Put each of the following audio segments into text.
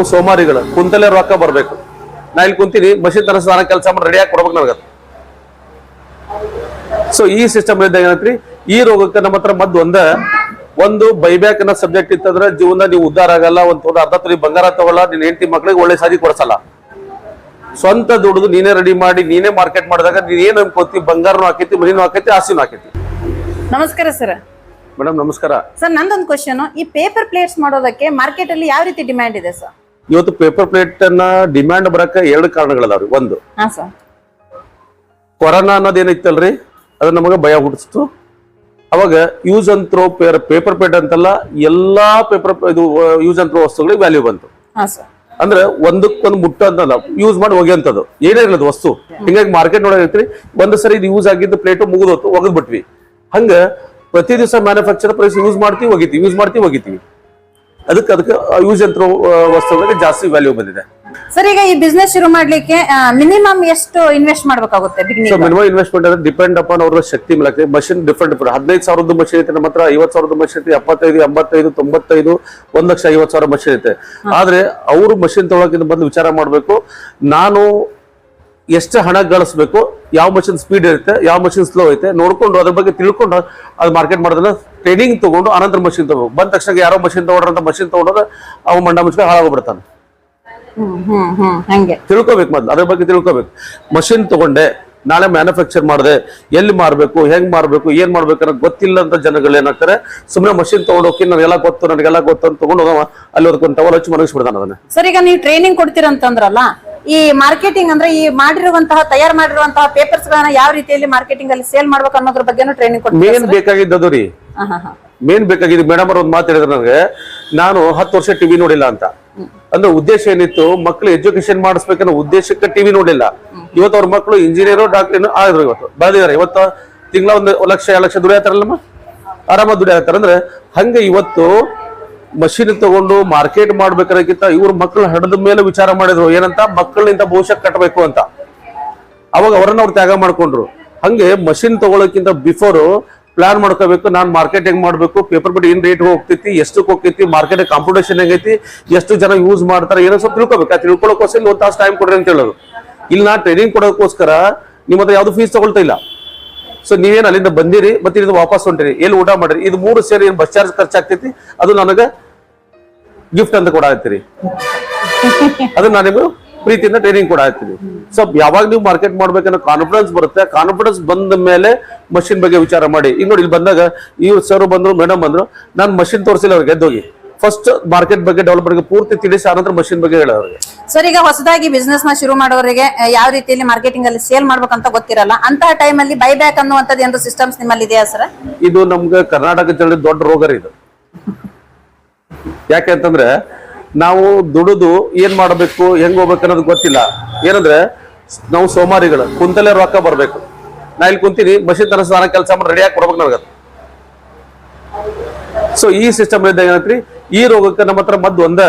ನಾವು ಸೋಮಾರಿಗಳು ಕುಂತಲೇ ರೊಕ್ಕ ಬರಬೇಕು. ನಾ ಇಲ್ಲಿ ಕುಂತೀನಿ ಮಷಿನ್ ತರ ನಾನು ಕೆಲಸ ಮಾಡಿ ರೆಡಿ ಆಗಿ ಕೊಡ್ಬೇಕು ನನಗೆ ಸೊ ಈ ಸಿಸ್ಟಮ್ ಇದ್ದಾಗ ಏನೈತ್ರಿ? ಈ ರೋಗಕ್ಕೆ ನಮ್ಮ ಹತ್ರ ಮದ್ದು ಒಂದ ಒಂದು ಬೈಬ್ಯಾಕ್ ಅನ್ನೋ ಸಬ್ಜೆಕ್ಟ್ ಇತ್ತಂದ್ರೆ ಜೀವನ ನೀವು ಉದ್ದಾರ ಆಗಲ್ಲ ಒಂದು ತೊಗೊಂಡು ಅರ್ಧ ತೊಲಿ ಬಂಗಾರ ತಗೊಳ್ಳ ನಿನ್ನ ಹೆಂಡತಿ ಮಕ್ಳಿಗೆ ಒಳ್ಳೆ ಸಾದಿ ಕೊಡಿಸಲ್ಲ. ಸ್ವಂತ ದುಡಿದು ನೀನೇ ರೆಡಿ ಮಾಡಿ ನೀನೇ ಮಾರ್ಕೆಟ್ ಮಾಡಿದಾಗ ನೀನ್ ಏನ್ ಅನ್ಕೋತಿ? ಬಂಗಾರನು ಹಾಕೈತಿ ಮನಿನೂ ಹಾಕೈತಿ ಆಸಿನೂ ಹಾಕೈತಿ ನಮಸ್ಕಾರ ಸರ್. ಮೇಡಮ್ ನಮಸ್ಕಾರ. ಸರ್ ನಂದೊಂದು ಕ್ವಶನ್ ಈ ಪೇಪರ್ ಪ್ಲೇಟ್ಸ್ ಮಾಡೋದಕ್ಕೆ ಮಾರ್ಕೆಟ್ ಅಲ್ಲಿ ಯಾವ ರೀತಿ ಡಿಮ್ಯಾಂಡ್ ಇದೆ ಸರ್? ಇವತ್ತು ಪೇಪರ್ ಪ್ಲೇಟ್ ಅನ್ನ ಡಿಮ್ಯಾಂಡ್ ಬರಕ ಎರಡು ಕಾರಣಗಳದಾವ್ರಿ. ಒಂದು ಕೊರೋನಾ ಅನ್ನೋದು ಕೊರೋನಾ ಅನ್ನೋದೇನಿತ್ತಲ್ರಿ? ಅದು ನಮಗೆ ಭಯ ಹುಟ್ಟಿಸ್ತು. ಅವಾಗ use and throw paper plate ಅಂತಲ್ಲ ಎಲ್ಲಾ ಪೇಪರ್ ಇದು ಯೂಸ್ ಅಂಡ್ ಥ್ರೋ ವಸ್ತುಗಳಿಗೆ ವ್ಯಾಲ್ಯೂ ಬಂತು. ಅಂದ್ರೆ ಒಂದಕ್ಕೊಂದು ಮುಟ್ಟ ಅಂತಲ್ಲ ಯೂಸ್ ಮಾಡಿ ಒಗೆಯಂತದ್ದು ಏನೇ ಅದು ವಸ್ತು. ಹಿಂಗಾಗಿ ಮಾರ್ಕೆಟ್ ನೋಡೈತ್ರಿ ಒಂದು ಸರಿ ಇದು ಯೂಸ್ ಆಗಿದ್ದು ಪ್ಲೇಟು ಮುಗಿದೋತು ಒಗದ್ ಬಿಟ್ವಿ ಹಂಗ ಪ್ರತಿ ದಿವಸ ಮ್ಯಾನುಫ್ಯಾಕ್ಚರ್ ಪ್ರೈಸ್ ಯೂಸ್ ಮಾಡ್ತೀವಿ ಒಗಿತೀವಿ ಯೂಸ್ ಮಾಡ್ತೀವಿ ಒಗಿತೀವಿ. ಅದಕ್ಕೆ ಅದಕ್ಕೆ ಯೂಸ್ ಥ್ರೋ ವಸ್ತುಗಳಿಗೆ ಜಾಸ್ತಿ ವ್ಯಾಲ್ಯೂ ಬಂದಿದೆ. ಸರ್ ಈಗ ಈ ಬಿಸ್ನೆಸ್ ಶುರು ಮಾಡ್ಲಿಕ್ಕೆ ಮಿನಿಮಮ್ ಎಷ್ಟು ಇನ್ವೆಸ್ಟ್ ಮಾಡಬೇಕಾಗುತ್ತೆ ಮಿನಿಮಮ್ ಇನ್ವೆಸ್ಟ್ಮೆಂಟ್ ಅಂದ್ರೆ ಡಿಪೆಂಡ್ ಅಪಾನ್ ಅವ್ರ ಶಕ್ತಿ ಮೇಲೆ ಮಷಿನ್ ಡಿಫ್ರೆಂಟ್ ಹದಿನೈದು ಸಾವಿರದ ಮಷಿನ್ ಐತೆ ನಮ್ಮ ಹತ್ರ ಐವತ್ ಸಾವಿರದ ಮಷಿನ್ ಐತೆ ಎಪ್ಪತ್ತೈದು ಎಂಬತ್ತೈದು ತೊಂಬತ್ತೈದು ಒಂದ್ ಲಕ್ಷ ಐವತ್ ಸಾವಿರ ಮಷಿನ್ ಐತೆ. ಆದ್ರೆ ಅವರು ಮಷಿನ್ ತಗೊಳಕಿಂತ ಬಂದು ವಿಚಾರ ಮಾಡಬೇಕು ನಾನು ಎಷ್ಟು ಹಣ ಗಳಿಸ್ಬೇಕು ಯಾವ ಮಷಿನ್ ಸ್ಪೀಡ್ ಇರುತ್ತೆ ಯಾವ ಮಷಿನ್ ಸ್ಲೋ ಐತೆ ನೋಡ್ಕೊಂಡು ಅದ್ರ ಬಗ್ಗೆ ತಿಳ್ಕೊಂಡು ಅದು ಮಾರ್ಕೆಟ್ ಮಾಡೋದನ್ನ ಟ್ರೈನಿಂಗ್ ತಗೊಂಡು ಅನಂತರ ಮಷಿನ್ ತಗೋಬೇಕು ಬಂದ ತಕ್ಷಣ ಯಾರೋ ಮಷಿನ್ ತಗೊಂಡ್ರಂತ ಮಷಿನ್ ತಗೊಂಡ್ರೆ ಅವ ಮಂಡ ಮುಚ್ಕೊಂಡು ಹಾಳಾಗ್ಬಿಡ್ತಾನೆ ತಿಳ್ಕೊಬೇಕು ಮೊದ್ಲು. ಅದ್ರ ಬಗ್ಗೆ ತಿಳ್ಕೊಬೇಕು. ಮಷಿನ್ ತಗೊಂಡೆ ನಾಳೆ ಮ್ಯಾನುಫ್ಯಾಕ್ಚರ್ ಮಾಡಿದೆ ಎಲ್ಲಿ ಮಾರ್ಬೇಕು ಹೆಂಗ್ ಮಾರಬೇಕು ಏನ್ ಮಾಡ್ಬೇಕು ಅನ್ನೋ ಗೊತ್ತಿಲ್ಲ ಅಂತ ಜನಗಳು ಏನಾಗ್ತಾರೆ ಸುಮ್ಮನೆ ಮಷಿನ್ ತಗೊಂಡೋಗಿ ನನಗೆಲ್ಲ ಗೊತ್ತು ನನಗೆಲ್ಲ ಗೊತ್ತು ಅಂತ ತಗೊಂಡು ಅಲ್ಲಿ ಅದಕ್ಕೊಂದು ಟವಲ್ ಹಚ್ಚಿ ಮನಗಿಸ್ಬಿಡ್ತಾನೆ ಅದನ್ನ. ಸರ್ ಈಗ ನೀವು ಟ್ರೈನಿಂಗ್ ಕೊಡ್ತೀರಂತಂದ್ರಲ್ಲ ಈ ಮಾರ್ಕೆಟಿಂಗ್ ಅಂದ್ರೆ ಈ ಮಾಡಿರುವಂತಹ ತಯಾರು ಮಾಡಿರುವಂತಹ ಪೇಪರ್ಸ್ ಗಳನ್ನ ಯಾವ ರೀತಿಯಲ್ಲಿ ಮಾರ್ಕೆಟಿಂಗ್ ಅಲ್ಲಿ ಸೇಲ್ ಮಾಡ್ಬೇಕು ಅನ್ನೋದ್ರ ಬಗ್ಗೆನೂ ಟ್ರೈನಿಂಗ್ ಮೇನ್ ಬೇಕಾಗಿದ್ದದು ರೀ. ಮೇನ್ ಬೇಕಾಗಿದ್ದು ಮೇಡಮ್ ಅವ್ರ ಒಂದು ಮಾತು ಹೇಳಿದ್ರು ನನಗೆ ನಾನು ಹತ್ತು ವರ್ಷ ಟಿವಿ ನೋಡಿಲ್ಲ ಅಂತ. ಅಂದ್ರೆ ಉದ್ದೇಶ ಏನಿತ್ತು ಮಕ್ಳು ಎಜುಕೇಶನ್ ಮಾಡಿಸ್ಬೇಕನ್ನೋ ಉದ್ದೇಶಕ್ಕೆ ಟಿವಿ ನೋಡಿಲ್ಲ. ಇವತ್ತು ಅವ್ರ ಮಕ್ಳು ಇಂಜಿನಿಯರ್ ಡಾಕ್ಟರ್ ಆದ್ರು ಇವತ್ತು. ಬೆಳೆದಿದ್ದಾರೆ ಇವತ್ತು ತಿಂಗಳ ಒಂದು ಲಕ್ಷ ಎರಡು ಲಕ್ಷ ದುಡಿಯತ್ತಾರಲ್ಲಮ್ಮ ಆರಾಮ ದುಡಿಯತ್ತಾರ ಅಂದ್ರೆ ಹಂಗೆ ಇವತ್ತು ಮಷಿನ್ ತಗೊಂಡು ಮಾರ್ಕೆಟ್ ಮಾಡ್ಬೇಕಾಗಿತ್ತ ಇವ್ರ ಮಕ್ಕಳು ಹಡದ ಮೇಲೆ ವಿಚಾರ ಮಾಡಿದ್ರು. ಏನಂತ? ಮಕ್ಕಳಿಂದ ಭವಿಷ್ಯ ಕಟ್ಟಬೇಕು ಅಂತ. ಅವಾಗ ಅವರನ್ನ ಅವ್ರು ತ್ಯಾಗ ಮಾಡ್ಕೊಂಡ್ರು. ಹಂಗೆ ಮಷಿನ್ ತಗೊಳ್ಳೋಕ್ಕಿಂತ ಬಿಫೋರ್ ಪ್ಲಾನ್ ಮಾಡ್ಕೋಬೇಕು. ನಾನು ಮಾರ್ಕೆಟ್ ಹೆಂಗ್ ಮಾಡ್ಬೇಕು? ಪೇಪರ್ ಬಿಟ್ಟು ಏನ್ ರೇಟ್ ಹೋಗ್ತೈತಿ? ಎಷ್ಟಕ್ಕೆ ಹೋಗ್ತೈತಿ? ಮಾರ್ಕೆಟ್ ಕಾಂಪಿಟೇಷನ್ ಹೆಂಗೈತಿ? ಎಷ್ಟು ಜನ ಯೂಸ್ ಮಾಡ್ತಾರೆ? ಏನೋ ಸ್ವಲ್ಪ ತಿಳ್ಕೊಬೇಕು. ಆ ತಿಳ್ಕೊಳ್ಳೋಕೋಸ್ಕರ ಒಂದು ತಾಸು ಟೈಮ್ ಕೊಡ್ರಿ ಅಂತ ಹೇಳೋದು. ಇಲ್ಲಿ ನಾ ಟ್ರೈನಿಂಗ್ ಕೊಡೋಕ್ಕೋಸ್ಕರ ನಿಮ್ಮ ಹತ್ರ ಯಾವ್ದು ಫೀಸ್ ತಗೊಳ್ತಾ ಇಲ್ಲ. ಸೊ ನೀವೇನು ಅಲ್ಲಿಂದ ಬಂದಿರಿ, ಮತ್ತೆ ಇದು ವಾಪಸ್ ಹೊಂಟಿರಿ. ಎಲ್ಲಿ ಊಟ ಮಾಡಿರಿ? ಇದು ಮೂರು ಸೇರಿ ಏನು ಬಸ್ ಚಾರ್ಜ್ ಖರ್ಚಾಗ್ತೈತಿ? ಅದು ನನಗೆ ಗಿಫ್ಟ್ ಅಂತ ಕೂಡ ಆಗ್ತೀರಿ ಅದು ನಾನು ಪ್ರೀತಿಯಿಂದ ಟ್ರೈನಿಂಗ್ ಕೂಡ ಆಗ್ತೀನಿ ಸೊ ಯಾವಾಗ ನೀವು ಮಾರ್ಕೆಟ್ ಮಾಡ್ಬೇಕನ್ನೋ ಕಾನ್ಫಿಡೆನ್ಸ್ ಬರುತ್ತೆ. ಕಾನ್ಫಿಡೆನ್ಸ್ ಬಂದ ಮೇಲೆ ಮಷಿನ್ ಬಗ್ಗೆ ವಿಚಾರ ಮಾಡಿ. ಈಗ ನೋಡಿ, ಇಲ್ಲಿ ಬಂದಾಗ ಇವ್ರು ಸರ್ ಬಂದ್ರು ಮೇಡಮ್ ಬಂದ್ರು, ನಾನು ಮಷಿನ್ ತೋರಿಸಿಲ್ಲ ಅವ್ರಿಗೆ ಎದ್ದೋಗಿ ಫಸ್ಟ್ ಮಾರ್ಕೆಟ್ ಬಗ್ಗೆ ಡೆವಲಪ್ಮೆಂಟ್ ಪೂರ್ತಿ ತಿಳಿಸಿ ಆನಂತರ ಮಷಿನ್ ಬಗ್ಗೆ ಹೇಳೋರಿಗೆ ಸರ್ ಈಗ ಹೊಸದಾಗಿ ಬಿಸ್ನೆಸ್ನ ಶುರು ಮಾಡೋರಿಗೆ ಯಾವ ರೀತಿಯಲ್ಲಿ ಮಾರ್ಕೆಟಿಂಗ್ ಅಲ್ಲಿ ಸೇಲ್ ಮಾಡ್ಬೇಕಂತ ಗೊತ್ತಿರಲ್ಲ ಅಂತಹ ಟೈಮ್ ಅಲ್ಲಿ ಬೈಬ್ಯಾಕ್ ಅನ್ನುವಂಥದ್ದು ಏನಾದ್ರು ಸಿಸ್ಟಮ್ಸ್ ನಿಮ್ಮಲ್ಲಿ ಇದೆಯಾ ಸರ್? ಇದು ನಮ್ಗೆ ಕರ್ನಾಟಕ ಜನ ದೊಡ್ಡ ರೋಗ ಇದು. ಯಾಕೆ ಅಂತಂದ್ರೆ ನಾವು ದುಡಿದು ಏನ್ ಮಾಡಬೇಕು ಹೆಂಗ್ ಹೋಗ್ಬೇಕು ಅನ್ನೋದು ಗೊತ್ತಿಲ್ಲ. ಏನಂದ್ರೆ ನಾವು ಸೋಮಾರಿಗಳು ಕುಂತಲೇ ರೊಕ್ಕ ಬರ್ಬೇಕು. ನಾ ಇಲ್ಲಿ ಕುಂತೀನಿ ಮಷಿನ್ ತನಕ ಸ್ನಾನ ಕೆಲಸ ಮಾಡಿ ರೆಡಿಯಾಗಿ ಕೊಡ್ಬೇಕು ನನಗ ಸೊ ಈ ಸಿಸ್ಟಮ್ ಇದ್ದಾಗ ಏನೈತ್ರಿ ಈ ರೋಗಕ್ಕೆ ನಮ್ಮ ಹತ್ರ ಮದ್ದು ಒಂದ.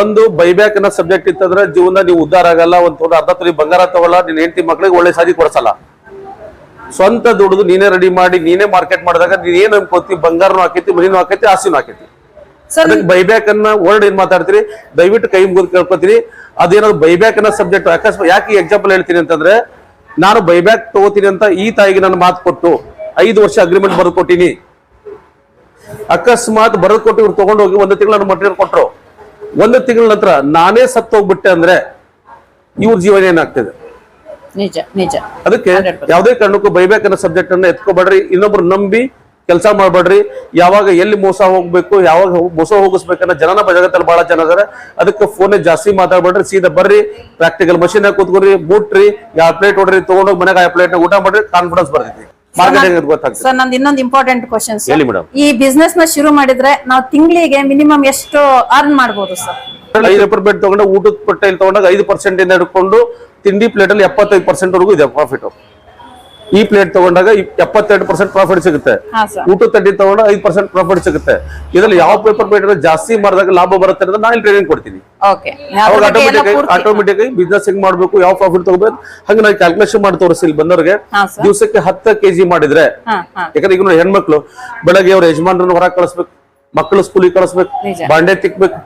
ಒಂದು ಬೈಬ್ಯಾಕ್ ಅನ್ನೋ ಸಬ್ಜೆಕ್ಟ್ ಇತ್ತಂದ್ರೆ ಜೀವನ ನೀವು ಉದ್ದಾರ ಆಗಲ್ಲ ಒಂದ್ ಅರ್ಧ ತೊಲಿ ಬಂಗಾರ ತಗೊಳ್ಳ ನಿನ್ನ ಹೆಂಡತಿ ಮಕ್ಳಿಗೆ ಒಳ್ಳೆ ಸಾಧಿ ಕೊಡ್ಸಲ್ಲ. ಸ್ವಂತ ದುಡಿದು ನೀನೇ ರೆಡಿ ಮಾಡಿ ನೀನೇ ಮಾರ್ಕೆಟ್ ಮಾಡಿದಾಗ ನೀನ್ ಏನ್ ಅನ್ಕೋತಿ? ಬಂಗಾರನು ಹಾಕೈತಿ ಮನಿನೂ ಹಾಕೈತಿ ಆಸಿನೂ ಹಾಕೈತಿ. ಬೈಬ್ಯಾಕ್ ಅನ್ನ ವರ್ಡ್ ಏನ್ ಮಾತಾಡ್ತೀರಿ? ದಯವಿಟ್ಟು ಕೈ ಮುಗಿದು ಕೇಳ್ಕೊತೀರಿ. ಅದೇನಾದ್ರು ಬೈಬ್ಯಾಕ್ ಅನ್ನೋ ಸಬ್ಜೆಕ್ಟ್ ಅಕಸ್ಮಾತ್ ಯಾಕೆ ಎಕ್ಸಾಂಪಲ್ ಹೇಳ್ತೀನಿ ಅಂತಂದ್ರೆ ನಾನು ಬೈಬ್ಯಾಕ್ ತಗೋತೀನಿ ಅಂತ ಈ ತಾಯಿಗೆ ನಾನು ಮಾತು ಕೊಟ್ಟು ಐದು ವರ್ಷ ಅಗ್ರಿಮೆಂಟ್ ಬರ್ದು ಕೊಟ್ಟಿನಿ. ಅಕಸ್ಮಾತ್ ಬರೆದು ಕೊಟ್ಟು ಇವ್ರು ತಗೊಂಡು ಹೋಗಿ ಒಂದು ತಿಂಗಳ ಮಟೀರಿಯಲ್ ಕೊಟ್ಟರು ಒಂದು ತಿಂಗಳ ನಂತರ ನಾನೇ ಸತ್ತು ಹೋಗ್ಬಿಟ್ಟೆ ಅಂದ್ರೆ ಇವ್ರ ಜೀವನ ಏನಾಗ್ತದೆ? ನಿಜ ನಿಜ. ಅದಕ್ಕೆ 100%. ಯಾವುದೇ ಕಾರಣಕ್ಕೂ ಅನ್ನೋ ಸಬ್ಜೆಕ್ಟ್ ಅನ್ನ ಎತ್ಕೋಬೇಡ್ರಿ. ಇನ್ನೊಬ್ರು ನಂಬಿ ಕೆಲಸ ಮಾಡಬೇಡ್ರಿ. ಯಾವಾಗ ಎಲ್ಲಿ ಮೋಸ ಹೋಗ್ಬೇಕು ಯಾವಾಗ ಮೋಸ ಹೋಗಿಸ್ಬೇಕನ್ನ ಜನನ ಜಗತ್ತಲ್ಲಿ ಬಹಳ ಜನ ಇದಾರೆ. ಅದಕ್ಕೆ ಫೋನ್ ಜಾಸ್ತಿ ಮಾತಾಡ್ಬೇಡ್ರಿ. ಸೀದಾ ಬರ್ರಿ ಪ್ರಾಕ್ಟಿಕಲ್ ಮಷಿನ್ ಕೂತ್ಕೊರಿ ಮುಟ್ರಿ ಯಾವ ಪ್ಲೇಟ್ ಹೊಡ್ರಿ ತಗೊಂಡೋಗಿ ಮನೆಗೆ ಆ ಪ್ಲೇಟ್ ಊಟ ಮಾಡ್ರಿ ಕಾನ್ಫಿಡೆನ್ಸ್ ಬರ್ತೈತಿ. ಸರ್ ನಂದು ಇನ್ನೊಂದು ಇಂಪಾರ್ಟೆಂಟ್ ಕ್ವಶನ್ ಹೇಳಿ ಮೇಡಮ್ ಈ ಬಿಸ್ನೆಸ್ನ ಶುರು ಮಾಡಿದ್ರೆ ನಾವು ತಿಂಗಳಿಗೆ ಮಿನಿಮಮ್ ಎಷ್ಟು ಅರ್ನ್ ಮಾಡಬಹುದು ಸರ್ ಐದು ರೂಪಾಯಿ ಬೆಡ್ ತಗೊಂಡು ಊಟದ ಪಟ್ಟೆಯಲ್ಲಿ ತಗೊಂಡಾಗ ಐದು ಪರ್ಸೆಂಟ್ ಇಂದ ಹಿಡ್ಕೊಂಡು ತಿಂಡಿ ಪ್ಲೇಟ್ ಅಲ್ಲಿ ಎಪ್ಪತ್ತೈದು ಪರ್ಸೆಂಟ್ ವರೆಗೂ ಇದೆ ಪ್ರಾಫಿಟ್ ಈ ಪ್ಲೇಟ್ ತಗೊಂಡಾಗ ಎಪ್ಪತ್ತೆರಡು ಪರ್ಸೆಂಟ್ ಪ್ರಾಫಿಟ್ ಸಿಗುತ್ತೆ. ಊಟದ ತಡ್ಡಿ ತಗೊಂಡು ಐದು ಪರ್ಸೆಂಟ್ ಪ್ರಾಫಿಟ್ ಸಿಗುತ್ತೆ. ಇದ್ರಲ್ಲಿ ಯಾವ ಪೇಪರ್ ಪ್ಲೇಟ್ ಜಾಸ್ತಿ ಮಾಡಿದಾಗ ಲಾಭ ಬರುತ್ತೆ ಅಂತ ನಾನು ಟ್ರೈನಿಂಗ್ ಕೊಡ್ತೀನಿ ಅವಾಗ ಆಟೋಮೆಟಿಕ್ ಆಟೋಮೆಟಿಕ್ ಆಗಿ ಬಿಸ್ನೆಸ್ ಹೆಂಗ್ ಮಾಡ್ಬೇಕು ಯಾವ ಪ್ರಾಫಿಟ್ ತಗೋಬೇಕು ಹಂಗೆ ನಾನು ಕ್ಯಾಲ್ಕುಲೇಷನ್ ಮಾಡಿ ತೋರಿಸಿ ಇಲ್ಲಿ ಬಂದವ್ರಿಗೆ. ದಿವಸಕ್ಕೆ ಹತ್ತು ಕೆಜಿ ಮಾಡಿದ್ರೆ. ಯಾಕಂದ್ರೆ ಈಗ ನೋಡಿ ಹೆಣ್ಮಕ್ಳು ಬೆಳಗ್ಗೆ ಅವ್ರ ಯಜಮಾನ್ರನ್ನ ಹೊರಗೆ ಕಳಿಸ್ಬೇಕು ಮಕ್ಕಳು ಸ್ಕೂಲಿಗೆ ಕಳಿಸ್ಬೇಕು. ಬಾಂಡೆ ತಿಕ್ಬೇಕು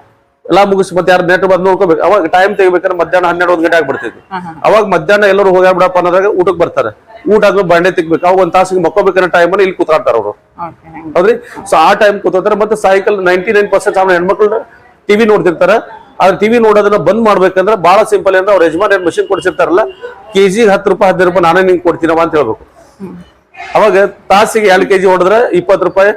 ಎಲ್ಲ ಮುಗಿಸಿ ಮತ್ತೆ ಯಾರು ನೆಟ್ ಬಂದು ನೋಡ್ಕೋಬೇಕು. ಅವಾಗ ಟೈಮ್ ತೆಗಿಬೇಕಾದ್ರೆ ಮಧ್ಯಾಹ್ನ ಹನ್ನೆರಡು ಒಂದ್ ಗಂಟೆ ಆಗ್ಬಿಡ್ತಿದ್ವಿ ಅವಾಗ ಮಧ್ಯಾಹ್ನ ಎಲ್ಲರೂ ಹೋಗ್ಯಾಬಿಡಪ್ಪ ಅನ್ನೋದಾಗ ಊಟಕ್ಕೆ ಬರ್ತಾರೆ. ಊಟ ಆದ್ಮೇಲೆ ಬಂಡೆ ತೆಗ್ಬೇಕು ಅವಾಗ ಒಂದ್ ತಾಸಿಗೆ ಮಕ್ಕೋಬೇಕನ್ನೋ ಟೈಮಲ್ಲಿ ಇಲ್ಲಿ ಕೂತಾಡ್ತಾರ ಅವರು. ಹೌದ್ರಿ? ಸೊ ಆ ಟೈಮ್ ಕೂತಾರೆ ಮತ್ತೆ ಸಾಯಂಕಾಲ ನೈನ್ಟಿ ನೈನ್ ಪರ್ಸೆಂಟ್ ಆಮೇಲೆ ಹೆಣ್ಮಕ್ಳು ಟಿವಿ ನೋಡ್ತಿರ್ತಾರ. ಆದ್ರೆ ಟಿವಿ ನೋಡೋದನ್ನ ಬಂದ್ ಮಾಡ್ಬೇಕಂದ್ರೆ ಬಹಳ ಸಿಂಪಲ್ ಅಂದ್ರೆ ಅವ್ರ ಯಜಮಾನ್ ಏನ್ ಮಷಿನ್ ಕೊಡ್ಸಿರ್ತಾರಲ್ಲ ಕೆಜಿ ಹತ್ತು ರೂಪಾಯಿ ಹದಿನೈದು ರೂಪಾಯಿ ನಾನೇ ನಿಂಗೆ ಕೊಡ್ತೀನವ ಅಂತ ಹೇಳ್ಬೇಕು. ಅವಾಗ ತಾಸಿಗೆ ಎರಡು ಕೆಜಿ ಹೊಡೆದ್ರೆ ಇಪ್ಪತ್ತು ರೂಪಾಯಿ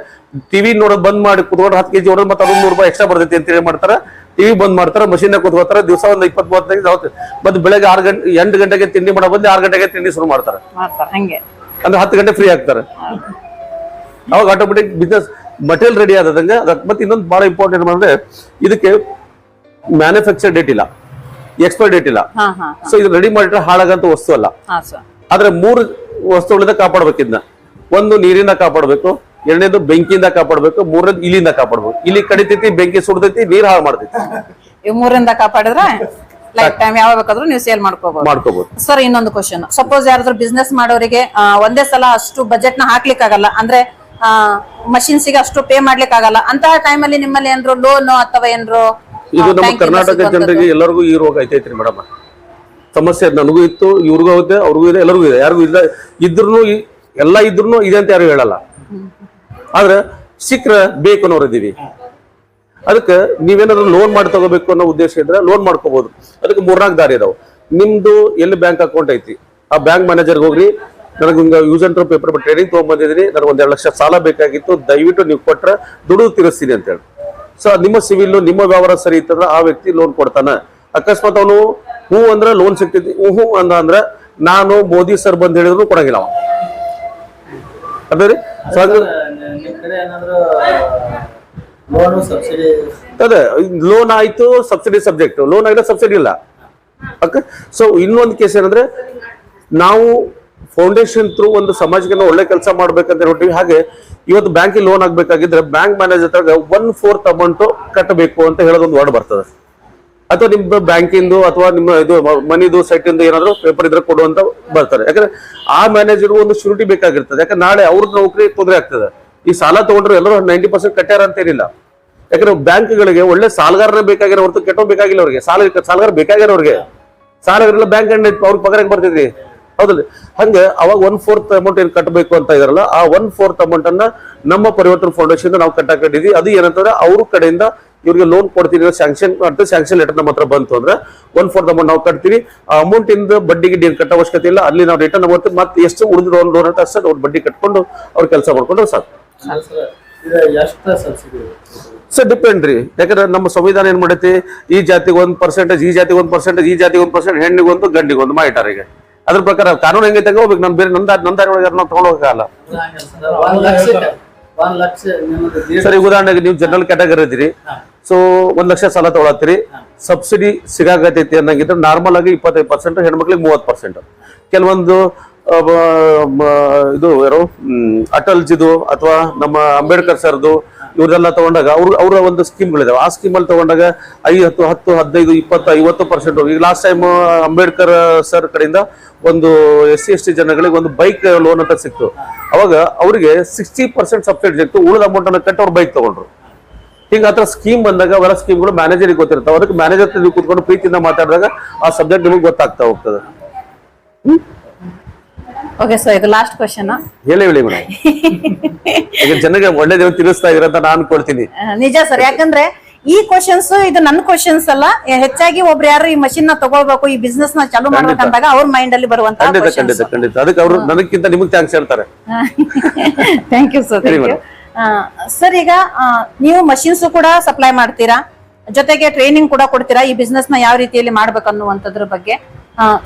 ಟಿವಿ ನೋಡೋದು ಬಂದ್ ಮಾಡಿ ಕುತ್ಕೊಂಡ್ರೆ ಹತ್ತು ಕೆಜಿ ಹೊಡೆದ್ರೆ ಮತ್ತೆ ಅದೊಂದು ನೂರು ರೂಪಾಯಿ ಎಕ್ಸ್ಟ್ರಾ ಬರ್ತೈತಿ ಅಂತ ಹೇಳಿ ಮಾಡ್ತಾರ. ಟಿವಿ ಬಂದ್ ಮಾಡ್ತಾರ ಮಷಿನ್ ಕುತ್ಕೋತಾರ ದಿವಸ ಒಂದು ಇಪ್ಪತ್ತು ಮೂವತ್ತೈದು ಮತ್ತೆ ಬೆಳಗ್ಗೆ ಆರು ಗಂಟೆ ಎಂಟು ಗಂಟೆಗೆ ತಿಂಡಿ ಮಾಡೋ ಬಂದು ಆರು ಗಂಟೆಗೆ ತಿಂಡಿ ಶುರು ಮಾಡ್ತಾರೆ. ಅಂದ್ರೆ ಹತ್ತು ಗಂಟೆ ಫ್ರೀ ಆಗ್ತಾರೆ. ಅವಾಗ ಆಟೋಮೆಟಿಕ್ ಬಿಸ್ನೆಸ್ ಮಟೀರಿಯಲ್ ರೆಡಿ ಆದಂಗೆ ಅದಕ್ಕೆ ಮತ್ತೆ ಇನ್ನೊಂದು ಬಹಳ ಇಂಪಾರ್ಟೆಂಟ್ ಅಂದ್ರೆ ಇದಕ್ಕೆ ಮ್ಯಾನುಫ್ಯಾಕ್ಚರ್ ಡೇಟ್ ಇಲ್ಲ ಎಕ್ಸ್ಪೈರ್ ಡೇಟ್ ಇಲ್ಲ. ಸೊ ಇದು ರೆಡಿ ಮಾಡಿಟ್ರೆ ಹಾಳಾಗಂತ ವಸ್ತು ಅಲ್ಲ. ಆದ್ರೆ ಮೂರು ವಸ್ತುಗಳಿಂದ ಕಾಪಾಡ್ಬೇಕು ಇದನ್ನ ಒಂದು ನೀರಿನ ಕಾಪಾಡಬೇಕು ಎರಡನೇದು ಬೆಂಕಿಯಿಂದ ಕಾಪಾಡಬೇಕು ಮೂರನೇದು ಇಲ್ಲಿಂದ ಕಾಪಾಡಬೇಕು. ಇಲಿ ಕಡಿತೈತಿ ಬೆಂಕಿ ಸುಡ್ತೈತಿ ನೀರ್ ಹಾಳು ಮಾಡ್ತೈತಿ. ಈ ಮೂರಿಂದ ಕಾಪಾಡಿದ್ರೆ ಲೈಫ್ ಟೈಮ್ ಯಾವ ಬೇಕಾದ್ರೂ ನೀವು ಸೇಲ್ ಮಾಡ್ಕೋಬಹುದು ಮಾಡ್ಕೋಬಹುದು ಸರ್ ಇನ್ನೊಂದು ಕ್ವಶನ್ ಸಪೋಸ್ ಯಾರಾದ್ರೂ ಬಿಸ್ನೆಸ್ ಮಾಡೋರಿಗೆ ಆ, ಒಂದೇ ಸಲ ಅಷ್ಟು ಬಜೆಟ್ನ ಹಾಕ್ಲಿಕ್ಕೆ ಆಗಲ್ಲ ಅಂದ್ರೆ ಮಷಿನ್ಸ್ಗೆ ಅಷ್ಟು ಪೇ ಮಾಡ್ಲಿಕ್ಕೆ ಆಗಲ್ಲ ಅಂತಹ ಟೈಮಲ್ಲಿ ನಿಮ್ಮಲ್ಲಿ ಏನ್ರು ಲೋನ್ ಅಥವಾ ಏನ್ರು ಇದು ನಮ್ಮ ಕರ್ನಾಟಕ ಜನರಿಗೆ ಎಲ್ಲರಿಗೂ ಈ ರೋಗ ಐತೈತ್ರಿ ಮೇಡಮ್. ಸಮಸ್ಯೆ ನನಗೂ ಇತ್ತು ಇವ್ರಿಗೂ ಇದೆ ಅವ್ರಿಗೂ ಇದೆ ಎಲ್ಲರಿಗೂ ಇದೆ. ಯಾರಿಗೂ ಇಲ್ಲ ಇದ್ರೂನು ಎಲ್ಲ ಇದ್ರೂ ಇದೆ ಅಂತ ಯಾರು ಹೇಳಲ್ಲ. ಆದ್ರೆ ಸಿಕ್ಕ್ರ ಬೇಕು ಅನ್ನೋರು ಇದೀವಿ ಅದಕ್ಕೆ ನೀವೇನಾದ್ರು ಲೋನ್ ಮಾಡಿ ತಗೋಬೇಕು ಅನ್ನೋ ಉದ್ದೇಶ ಇದ್ರೆ ಲೋನ್ ಮಾಡ್ಕೋಬಹುದು ಅದಕ್ಕೆ ಮೂರ್ನಾಲ್ಕು ದಾರಿ ಇದಾವೆ ನಿಮ್ದು ಎಲ್ಲಿ ಬ್ಯಾಂಕ್ ಅಕೌಂಟ್ ಐತಿ? ಆ ಬ್ಯಾಂಕ್ ಮ್ಯಾನೇಜರ್ಗೆ ಹೋಗ್ರಿ. ನನಗೆ ಹಿಂಗ ಯೂಸ್ ಅಂಡ್ ಪೇಪರ್ ಟ್ರೈನಿಂಗ್ ತೊಗೊಂಬಂದಿದ್ದೀನಿ. ನನಗೆ ಒಂದ್ ಎರಡು ಲಕ್ಷ ಸಾಲ ಬೇಕಾಗಿತ್ತು. ದಯವಿಟ್ಟು ನೀವು ಕೊಟ್ರೆ ದುಡ್ಡು ತೀರಿಸ್ತೀನಿ ಅಂತ ಹೇಳಿ. ಸೊ ನಿಮ್ಮ ಸಿವಿಲ್, ನಿಮ್ಮ ವ್ಯವಹಾರ ಸರಿ ಇತ್ತಂದ್ರೆ ಆ ವ್ಯಕ್ತಿ ಲೋನ್ ಕೊಡ್ತಾನೆ. ಅಕಸ್ಮಾತ್ ಅವನು ಹೂ ಅಂದ್ರೆ ಲೋನ್ ಸಿಗ್ತೈತಿ. ಹೂ ಅಂದ ಅಂದ್ರೆ ನಾನು ಮೋದಿ ಸರ್ ಬಂದ್ ಹೇಳಿದ್ರು ಕೊಡಂಗಿಲ್ಲ ಅವ. ಅದೇ ಅದೇ ಲೋನ್ ಆಯ್ತು ಸಬ್ಸಿಡಿ ಸಬ್ಜೆಕ್ಟ್ ಲೋನ್ ಆಗಿಲ್ಲ ಸಬ್ಸಿಡಿ ಇಲ್ಲ. ಓಕೆ ಸೊ ಇನ್ನೊಂದು ಕೇಸ್ ಏನಂದ್ರೆ, ನಾವು ಫೌಂಡೇಶನ್ ಥ್ರೂ ಒಂದು ಸಮಾಜಕ್ಕೆ ಒಳ್ಳೆ ಕೆಲಸ ಮಾಡ್ಬೇಕಂತ ಹೊರಟಿವಿ ಹಾಗೆ, ಇವತ್ತು ಬ್ಯಾಂಕಿಗೆ ಲೋನ್ ಆಗ್ಬೇಕಾಗಿದ್ರೆ ಬ್ಯಾಂಕ್ ಮ್ಯಾನೇಜರ್ ಹತ್ರ ಒನ್ ಫೋರ್ತ್ ಅಮೌಂಟ್ ಕಟ್ಟಬೇಕು ಅಂತ ಹೇಳೋದೊಂದು ವರ್ಡ್ ಬರ್ತದೆ. ಅಥವಾ ನಿಮ್ಮ ಬ್ಯಾಂಕಿಂದು, ಅಥವಾ ನಿಮ್ಮ ಇದು, ಮನಿದು, ಸೈಟಿಂದು ಏನಾದರೂ ಪೇಪರ್ ಇದ್ರೆ ಕೊಡುವಂತ ಬರ್ತಾರೆ ಯಾಕಂದ್ರೆ ಆ ಮ್ಯಾನೇಜರ್ ಒಂದು ಶೂರಿಟಿ ಬೇಕಾಗಿರ್ತದೆ. ಯಾಕಂದ್ರೆ ನಾಳೆ ಅವ್ರದ್ದು ನೌಕರಿ ತೊಂದರೆ ಆಗ್ತದೆ. ಈ ಸಾಲ ತಗೊಂಡ್ರೆ ಎಲ್ಲರೂ ನೈಂಟಿ ಪರ್ಸೆಂಟ್ ಕಟ್ಟ್ಯಾರ ಅಂತ ಏನಿಲ್ಲ. ಯಾಕಂದ್ರೆ ಬ್ಯಾಂಕ್ಗಳಿಗೆ ಒಳ್ಳೆ ಸಾಲಗಾರನೇ ಬೇಕಾಗಿರೋ ಹೊರತು ಕೆಟ್ಟೋ ಬೇಕಾಗಿಲ್ಲ ಅವ್ರಿಗೆ. ಸಾಲ ಸಾಲಗಾರ ಬೇಕಾಗಿರೋ ಅವ್ರಿಗೆ. ಸಾಲಗಾರಲ್ಲ ಬ್ಯಾಂಕ್ ಅವ್ರಿಗೆ ಪಗಾರ ಹೆಂಗ್ ಬರ್ತಿದ್ರಿ? ಹೌದಲ್ಲ ಹಂಗೆ ಅವಾಗ ಒನ್ ಫೋರ್ತ್ ಅಮೌಂಟ್ ಏನು ಕಟ್ಟಬೇಕು ಅಂತ ಇದಾರಲ್ಲ, ಆ ಒನ್ ಫೋರ್ತ್ ಅಮೌಂಟ್ ಅನ್ನ ನಮ್ಮ ಪರಿವರ್ತನ ಫೌಂಡೇಶನ್ ನಾವು ಕಟ್ಟಾಕೊಂಡಿದ್ವಿ ಅದು ಏನಂತಂದ್ರೆ ಅವ್ರ ಕಡೆಯಿಂದ ಇವ್ರಿಗೆ ಲೋನ್ ಕೊಡ್ತೀವಿ ಸ್ಯಾಂಕ್ಷನ್ ಮಾಡ್ತೀವಿ ಸ್ಯಾಂಕ್ಷನ್ ಲೆಟರ್ ನಮ್ಮ ಹತ್ರ ಬಂತು ಅಂದ್ರೆ ಒನ್ ಫೋರ್ತ್ ಅಮೌಂಟ್ ನಾವು ಕಟ್ತೀವಿ ಆ ಅಮೌಂಟ್ ಇಂದ ಬಡ್ಡಿ ಏನು ಕಟ್ಟೋ ಅವಶ್ಯಕತೆ ಇಲ್ಲ. ಅಲ್ಲಿ ನಾವು ರಿಟರ್ನ್ ಮಾಡ್ತೀವಿ ಮತ್ತೆ ಎಷ್ಟು ಉಳಿದಿರೋ ಲೋನ್ ಅಂತ ಅಷ್ಟೇ ಅವ್ರು ಬಡ್ಡಿ ಕಟ್ಕೊಂಡು ಅವ್ರ ಕೆಲಸ ಮಾಡ್ಕೊಂಡು ಸಾಕು. ಸರ್ ಡಿಪೆಂಡ್ ರೀ. ಯಾಕಂದ್ರೆ ನಮ್ಮ ಸಂವಿಧಾನ ಏನ್ ಮಾಡೈತಿ ಈ ಜಾತಿಗೆ ಒಂದ್ ಪರ್ಸೆಂಟೇಜ್ ಈ ಜಾತಿಗೆ ಒಂದ್ ಪರ್ಸೆಂಟೇಜ್ ಈ ಜಾತಿಗೆ ಒಂದ್ ಪರ್ಸೆಂಟ್ ಹೆಣ್ಣಿಗೆ ಒಂದು ಗಂಡಿಗೆ ಒಂದು ಮಾಡಿಟ್ಟಾರ ಈಗ. ಅದ್ರ ಪ್ರಕಾರ ಕಾನೂನು ಹೆಂಗೈತೆ ಹಂಗೆ ಹೋಗ್ಬೇಕು. ನಮ್ ಬೇರೆ ನಂದ ನಂದಾರಿ ಒಳಗೆ ನಾವು ಸರ್ ಈಗ ಉದಾಹರಣೆಗೆ ನೀವು ಜನರಲ್ ಕ್ಯಾಟಗರಿ ಇದ್ದೀರಿ. ಸೊ ಒಂದ್ ಲಕ್ಷ ಸಾಲ ತಗೊಳತ್ತೀರಿ. ಸಬ್ಸಿಡಿ ಸಿಗಾಗತೈತಿ ಅನ್ನಂಗಿದ್ರೆ ನಾರ್ಮಲ್ ಆಗಿ ಇಪ್ಪತ್ತೈದು ಪರ್ಸೆಂಟ್ ಹೆಣ್ಮಕ್ಳಿಗೆ ಮೂವತ್ತು ಪರ್ಸೆಂಟ್ ಕೆಲವೊಂದು ಇದು ಯಾರು? ಅಟಲ್ ಅಟಲ್ಜಿದು ಅಥವಾ ನಮ್ಮ ಅಂಬೇಡ್ಕರ್ ಸರ್ದು ಇವ್ರದೆಲ್ಲ ತಗೊಂಡಾಗ ಅವ್ರು, ಅವರ ಒಂದು ಸ್ಕೀಮ್ಗಳಿದಾವೆ. ಆ ಸ್ಕೀಮಲ್ಲಿ ತಗೊಂಡಾಗ ಐವತ್ತು, ಹತ್ತು ಹತ್ತು ಹದಿನೈದು, ಇಪ್ಪತ್ತು, ಐವತ್ತು ಪರ್ಸೆಂಟ್ ಈಗ ಲಾಸ್ಟ್ ಟೈಮ್ ಅಂಬೇಡ್ಕರ್ ಸರ್ ಕಡೆಯಿಂದ ಒಂದು ಎಸ್ ಸಿ, ಎಸ್ ಟಿ ಜನಗಳಿಗೆ ಒಂದು ಬೈಕ್ ಲೋನ್ ಅಂತ ಸಿಕ್ತು. ಅವಾಗ ಅವರಿಗೆ ಸಿಕ್ಸ್ಟಿ ಪರ್ಸೆಂಟ್ ಸಬ್ಸಿಡಿ ಸಿಕ್ತು. ಉಳಿದ ಅಮೌಂಟ್ ಅನ್ನು ಕಟ್ಟಿ ಅವ್ರು ಬೈಕ್ ತಗೊಂಡ್ರು. ಹಿಂಗ ಹತ್ರ ಸ್ಕೀಮ್ ಬಂದಾಗ ಅವರ ಸ್ಕೀಮ್ಗಳು ಮ್ಯಾನೇಜರ್ಗೆ ಗೊತ್ತಿರ್ತಾವೆ. ಅದಕ್ಕೆ ಮ್ಯಾನೇಜರ್ ಕೂತ್ಕೊಂಡು ಪ್ರೀತಿಯಿಂದ ಮಾತಾಡಿದಾಗ ಆ ಸಬ್ಜೆಕ್ಟ್ ನಿಮಗೆ ಗೊತ್ತಾಗ್ತಾ ಹೋಗ್ತದೆ. ಓಕೆ ಸರ್ ಇದು ಲಾಸ್ಟ್ ಕ್ವಶನ್ ಹೇಳಿ ಹೇಳಿ ಮೇಡಮ್. ಈಗ ಜನಗೆ ಒಳ್ಳೇದೇನು ತಿಳಿಸ್ತಾ ಇದ್ರ ಅಂತ ನಾನು ಅನ್ಕೊಳ್ತೀನಿ. ನಿಜ ಸರ್ ಯಾಕಂದ್ರೆ ಈ ಕ್ವಶನ್ಸ್ ಇದು ನನ್ನ ಕ್ವಶನ್ಸ್ ಅಲ್ಲ. ಹೆಚ್ಚಾಗಿ ಒಬ್ರು ಯಾರು ಈ ಮಷಿನ್ನ ತಗೋಬೇಕು ಈ ಬಿಸ್ನೆಸ್ನ ಚಾಲು ಮಾಡ್ಬೇಕಂದಾಗ ಅವ್ರ ಮೈಂಡ್ ಅಲ್ಲಿ ಬರುವಂತ ಖಂಡಿತ ಖಂಡಿತ ಖಂಡಿತ. ಅದಕ್ಕೆ ಅವರು ನನಗಿಂತ ನಿಮಗೆ ಥ್ಯಾಂಕ್ಸ್ ಹೇಳ್ತಾರೆ. ಥ್ಯಾಂಕ್ ಯು ಸರ್ ಸರ್ ಈಗ ನೀವು ಮಷಿನ್ಸ್ ಕೂಡ ಸಪ್ಲೈ ಮಾಡ್ತೀರಾ? ಜೊತೆಗೆ ಟ್ರೈನಿಂಗ್ ಕೂಡ ಕೊಡ್ತೀರಾ? ಈ ಬಿಸ್ನೆಸ್ನ ಯಾವ ರೀತಿಯಲ್ಲಿ ಮಾಡ್ಬೇಕನ್ನುವಂತದ್ರ ಬಗ್ಗೆ.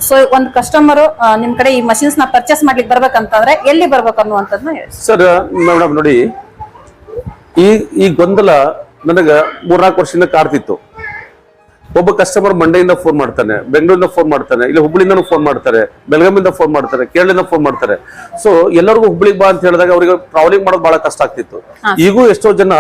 ಸೊ ಒಂದು ಕಸ್ಟಮರ್ ನಿಮ್ ಕಡೆ ಈ ಮಷಿನ್ಸ್ನ ಪರ್ಚೇಸ್ ಮಾಡ್ಲಿಕ್ಕೆ ಬರ್ಬೇಕಂತಂದ್ರೆ ಎಲ್ಲಿ ಬರ್ಬೇಕು ಅನ್ನುವಂಥದ್ದನ್ನ ಸರ್ ಮೇಡಮ್ ನೋಡಿ, ಈ ಈ ಗೊಂದಲ ನನಗ ಮೂರ್ನಾಲ್ಕು ವರ್ಷದಿಂದ ಕಾಡ್ತಿತ್ತು. ಒಬ್ಬ ಕಸ್ಟಮರ್ ಮಂಡೆಯಿಂದ ಫೋನ್ ಮಾಡ್ತಾನೆ ಬೆಂಗಳೂರಿಂದ ಫೋನ್ ಮಾಡ್ತಾನೆ ಇಲ್ಲಿ ಹುಬ್ಳಿಂದ ಫೋನ್ ಮಾಡ್ತಾರೆ ಬೆಳಗಾಮಿಂದ ಫೋನ್ ಮಾಡ್ತಾರೆ ಕೇರಳದಿಂದ ಫೋನ್ ಮಾಡ್ತಾರೆ. ಸೊ ಎಲ್ಲರಿಗೂ ಹುಬ್ಳಿಗೆ ಬಾ ಅಂತ ಹೇಳಿದಾಗ ಅವರಿಗೆ ಟ್ರಾವೆಲಿಂಗ್ ಮಾಡೋದು ಬಹಳ ಕಷ್ಟ ಆಗ್ತಿತ್ತು. ಈಗೂ ಎಷ್ಟೋ ಜನ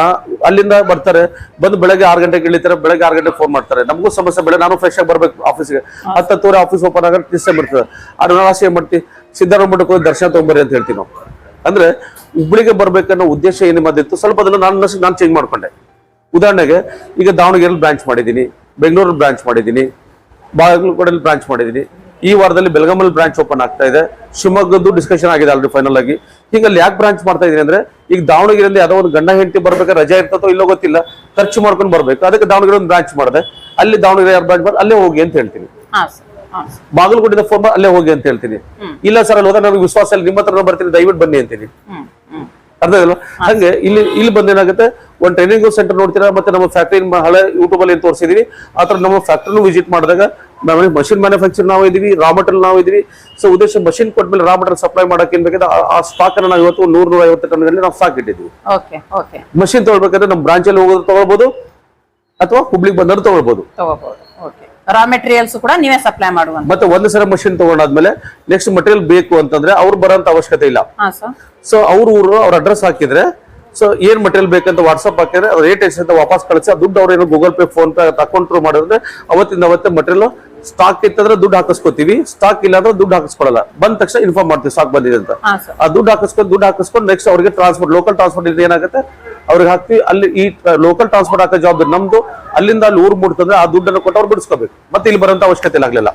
ಅಲ್ಲಿಂದ ಬರ್ತಾರೆ ಬಂದು ಬೆಳಗ್ಗೆ ಆರು ಗಂಟೆಗೆ ಇಳಿತಾರೆ ಬೆಳಗ್ಗೆ ಆರು ಗಂಟೆಗೆ ಫೋನ್ ಮಾಡ್ತಾರೆ. ನಮಗೂ ಸಮಸ್ಯೆ ಬೆಳೆ ನಾನು ಫ್ರೆಶ್ ಆಗಿ ಬರ್ಬೇಕು ಆಫೀಸ್ಗೆ ಹತ್ತೂರೆ ಆಫೀಸ್ ಓಪನ್ ಆಗ ಟೈಮ್ ಬರ್ತದೆ. ಅದು ನಾವು ಆಸೆ ಮಾಡ್ತೀವಿ ಮಠಕ್ಕೆ ಹೋಗಿ ದರ್ಶನ ತಗೊಂಬರ್ರಿ ಅಂತ ಹೇಳ್ತೀವಿ ನಾವು. ಅಂದ್ರೆ ಹುಬ್ಳಿಗೆ ಬರ್ಬೇಕನ್ನೋ ಉದ್ದೇಶ ಏನಿಮ್ಮದಿತ್ತು ಸ್ವಲ್ಪ ಅದನ್ನ ನಾನು ನಾನು ಚೇಂಜ್ ಮಾಡ್ಕೊಂಡೆ. ಉದಾಹರಣೆಗೆ ಈಗ ದಾವಣಗೆರೆಯಲ್ಲಿ ಬ್ರಾಂಚ್ ಮಾಡಿದ್ದೀನಿ. ಬೆಂಗಳೂರಲ್ಲಿ ಬ್ರಾಂಚ್ ಮಾಡಿದ್ದೀನಿ. ಬಾಗಲಕೋಟೆಯಲ್ಲಿ ಬ್ರಾಂಚ್ ಮಾಡಿದ್ದೀನಿ. ಈ ವಾರದಲ್ಲಿ ಬೆಳಗಾಮಲ್ಲಿ ಬ್ರಾಂಚ್ ಓಪನ್ ಆಗ್ತಾ ಇದೆ. ಶಿವಮೊಗ್ಗದ್ದು ಡಿಸ್ಕಷನ್ ಆಗಿದೆ ಆಲ್ರೆಡಿ ಫೈನಲ್ ಆಗಿ. ಈಗ ಅಲ್ಲಿ ಯಾಕೆ ಬ್ರಾಂಚ್ ಮಾಡ್ತಾ ಇದೀನಿ ಅಂದ್ರೆ ಈಗ ದಾವಣಗೆರೆಯಲ್ಲಿ ಯಾವುದೋ ಒಂದು ಗಂಡ ಹೆಂಡತಿ ಬರ್ಬೇಕಾದ್ರೆ ರಜೆ ಇರ್ತದೋ ಇಲ್ಲೋ ಗೊತ್ತಿಲ್ಲ. ಖರ್ಚು ಮಾಡ್ಕೊಂಡು ಬರ್ಬೇಕು. ಅದಕ್ಕೆ ದಾವಣಗೆರೆ ಒಂದು ಬ್ರಾಂಚ್ ಮಾಡಿದೆ. ಅಲ್ಲಿ ದಾವಣಗೆರೆ ಯಾರು ಬ್ರಾಂಚ್ ಮಾಡಿ ಅಲ್ಲೇ ಹೋಗಿ ಅಂತ ಹೇಳ್ತೀನಿ. ಬಾಗಲಕೋಟೆದ ಫೋನ್ ಅಲ್ಲೇ ಹೋಗಿ ಅಂತ ಹೇಳ್ತೀನಿ. ಇಲ್ಲ ಸರ್ ಅಲ್ಲಿ ಹೋದ್ರೆ ನನಗೆ ವಿಶ್ವಾಸ ಇಲ್ಲ. ನಿಮ್ಮ ಹತ್ರ ಬರ್ತೀನಿ. ದಯವಿಟ್ಟು ಬನ್ನಿ ಅಂತೀನಿ. ಅರ್ಥ ಇಲ್ಲ? ಹಂಗೆ ಇಲ್ಲಿ ಇಲ್ಲಿ ಬಂದ ಏನಾಗುತ್ತೆ? ಒಂದು ಟ್ರೈನಿಂಗ್ ಸೆಂಟರ್ ನೋಡ್ತೀರಾ ಮತ್ತೆ ನಮ್ಮ ಫ್ಯಾಕ್ಟರಿ ಹಳೆ ಯೂಟ್ಯೂಬ್ ಅಲ್ಲಿ ತೋರಿಸಿದೀವಿ ಆ ಥರ ನಮ್ಮ ಫ್ಯಾಕ್ಟ್ರಿನೂ ವಿಸಿಟ್ ಮಾಡಿದಾಗ ಮಷಿನ್ ಮ್ಯಾನುಫ್ಯಾಕ್ಚರ್ ನಾವು ಇದೀವಿ ರಾ ಮಟೀರಿಯಲ್ ನಾವು ಇದೀವಿ ಸೊ ಉದ್ದೇಶ ಮಷಿನ್ ಕೊಟ್ಮೇಲೆ ರಾ ಮಟೀರಿಯಲ್ ಸಪ್ಲೈ ಮಾಡಕ್ಕೆ ಏನ್ ಬೇಕಾದ್ರೆ ಆ- ಸ್ಟಾಕ್ ಅನ್ನ ನಾವು ಇವತ್ತು ನೂರ ನೂರ ಐವತ್ತು ಟನ್ಗಳಲ್ಲಿ ನಾವು ಸ್ಟಾಕ್ ಇಟ್ಟಿದ್ವಿ ಓಕೆ ಓಕೆ ಮಷಿನ್ ತಗೊಳ್ಬೇಕಾದ್ರೆ ನಮ್ಮ ಬ್ರಾಂಚ್ ಅಲ್ಲಿ ಹೋಗೋದು ತಗೊಳ್ಬಹುದು ಅಥವಾ ಹುಬ್ಳಿಗೆ ಬಂದರೂ ತಗೊಳ್ಬಹುದು ರಾ ಮೆಟೀರಿಯಲ್ಸ್ ಕೂಡ ನೀವೇ ಸಪ್ಲೈ ಮಾಡುವಂತ. ಮತ್ತೆ ಒಂದು ಸಲ ಮಷಿನ್ ತಗೊಂಡಾದ್ಮೇಲೆ ನೆಕ್ಸ್ಟ್ ಮಟೀರಿಯಲ್ ಬೇಕು ಅಂತಂದ್ರೆ ಅವ್ರು ಬರೋಂತ ಅವಶ್ಯಕತೆ ಇಲ್ಲ. ಹಾ ಸರ್ ಸೊ ಅವ್ರ ಊರು ಅವ್ರ ಅಡ್ರೆಸ್ ಹಾಕಿದ್ರೆ ಸೊ ಏನ್ ಮಟೀರಿಯಲ್ ಬೇಕಂತ ವಾಟ್ಸ್ಆಪ್ ಹಾಕಿದ್ರೆ ರೇಟ್ ಎಷ್ಟಂತ ವಾಪಸ್ ಕಳಿಸಿ ಆ ದುಡ್ಡು ಅವ್ರೇನು Google Pay PhonePe account through ಮಾಡಿದ್ರೆ ಅವತ್ತಿಂದ ಅವತ್ತೆ ಮಟೀರಿಯಲ್ ಸ್ಟಾಕ್ ಇತ್ತಂದ್ರೆ ದುಡ್ಡು ಹಾಕಿಸ್ಕೊತೀವಿ ಸ್ಟಾಕ್ ಇಲ್ಲ ಅಂದ್ರೆ ದುಡ್ಡು ಹಾಕಿಸ್ಕೊಳಲ್ಲ ಬಂದ ತಕ್ಷಣ ಇನ್ಫಾರ್ಮ್ ಮಾಡ್ತೀವಿ ಸ್ಟಾಕ್ ಬಂದಿದೆ ಅಂತ. ಸರ್ ಆ ದುಡ್ಡು ಹಾಕಿಸ್ಕೊಂಡು ದುಡ್ಡು ಹಾಕಿಸ್ಕೊಂಡು ನೆಕ್ಸ್ಟ್ ಅವ್ರಿಗೆ ಟ್ರಾನ್ಸ್ಪೋರ್ಟ್ ಲೋಕಲ್ ಟ್ರಾನ್ಸ್ಪೋರ್ಟ್ ಇದ್ರೆ ಏನಾಗುತ್ತೆ? ಅವ್ರಿಗೆ ಹಾಕ್ತಿವಿ ಅಲ್ಲಿ ಈ ಲೋಕಲ್ ಟ್ರಾನ್ಸ್ಪೋರ್ಟ್ ಹಾಕೋ ಜವಾಬ್ದಾರಿ ನಮ್ದು. ಅಲ್ಲಿಂದ ಅಲ್ಲಿ ಊರು ಮುಟ್ತಂದ್ರೆ ಆ ದುಡ್ಡನ್ನು ಕೊಟ್ಟು ಅವ್ರು ಬಿಡಿಸ್ಕೋಬೇಕು. ಮತ್ತೆ ಇಲ್ಲಿ ಬರೋಂತ ಅವಶ್ಯಕತೆ ಆಗ್ಲಿಲ್ಲ.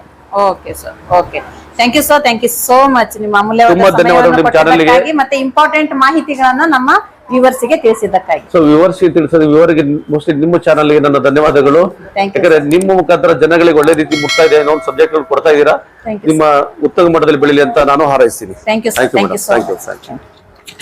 Okay sir okay thank you sir thank you so much ನಿಮ್ಮ ಅಮೂಲ್ಯವಾದ ಮತ್ತೆ ಇಂಪಾರ್ಟೆಂಟ್ ಮಾಹಿತಿಗಳನ್ನ ನಮ್ಮ ವ್ಯೂವರ್ಸ್ಗೆ ತಿಳಿಸಿದ್ದಕ್ಕಾಗಿ. ಸೊ ವ್ಯೂವರ್ಸ್ ತಿಳಿಸೋದು ವ್ಯೂವರ್ಗೆ ಮೋಸ್ಟ್ಲಿ ನಿಮ್ಮ ಚಾನಲ್ಗೆ ನನ್ನ ಧನ್ಯವಾದಗಳು. ಯಾಕಂದ್ರೆ ನಿಮ್ಮ ಮುಖಾಂತರ ಜನಗಳಿಗೆ ಒಳ್ಳೆ ರೀತಿ ಮುಟ್ತಾ ಇದೆ ಅನ್ನೋ ಒಂದು ಸಬ್ಜೆಕ್ಟ್ ಕೊಡ್ತಾ ಇದ್ದೀರಾ. ನಿಮ್ಮ ಉತ್ತಮ ಮಟ್ಟದಲ್ಲಿ ಬೆಳಿಲಿ ಅಂತ ನಾನು ಹಾರೈಸ್ತೀನಿ. Thank you thank you